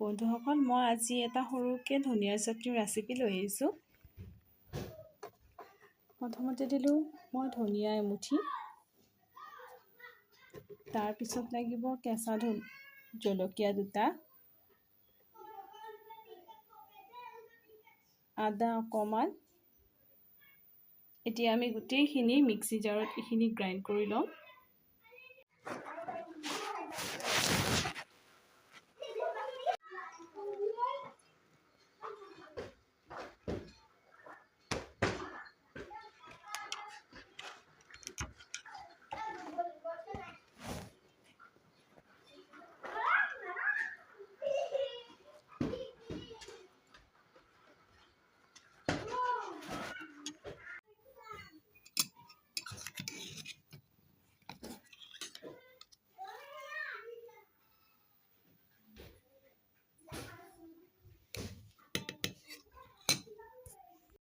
বন্ধুসকল মই আজি এটা সৰুকৈ ধনিয়া চাটনিৰ ৰেচিপি লৈ আহিছোঁ। প্ৰথমতে দিলোঁ মই ধনিয়া এমুঠি। তাৰপিছত লাগিব কেঁচা ধন জলকীয়া দুটা। আদা অকণমান এতিয়া আমি গোটেইখিনি মিক্সি জাৰত এইখিনি গ্ৰাইণ্ড কৰি ল'ম।